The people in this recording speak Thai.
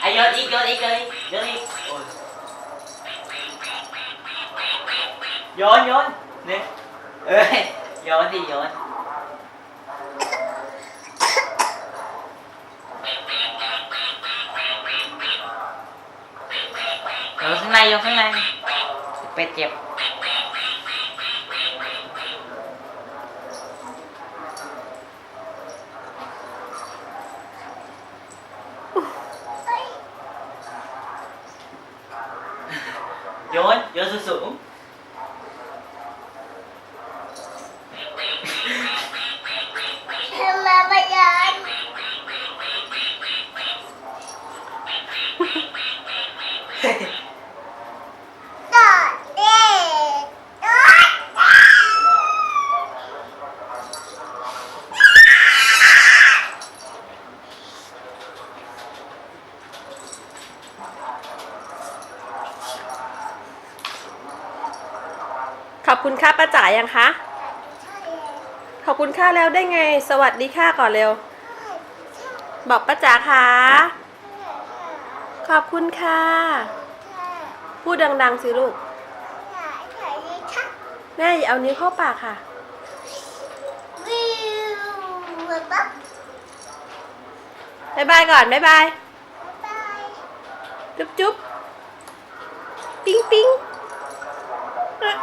Ai vô đi vô đi vô đi vô đi. Vô vô nè. Ê, vô đi vô. Ở xuống này vô xuống này. Bẹt chẹp. 영원 여섯 소음. 엄마 야 ขอบคุณค่าป้าจ๋ายังคะ ขอบคุณค่าแล้วได้ไง สวัสดีค่ะก่อนเร็ว บอกป้าจ๋าค่ะ ขอบคุณค่ะ พูดดังๆสิลูก แม่อย่าเอานิ้วเข้าปากค่ะวิวบ๊ายบายก่อนบ๊ายบายบาย จุ๊บจุ๊บปิ๊งปิ๊ง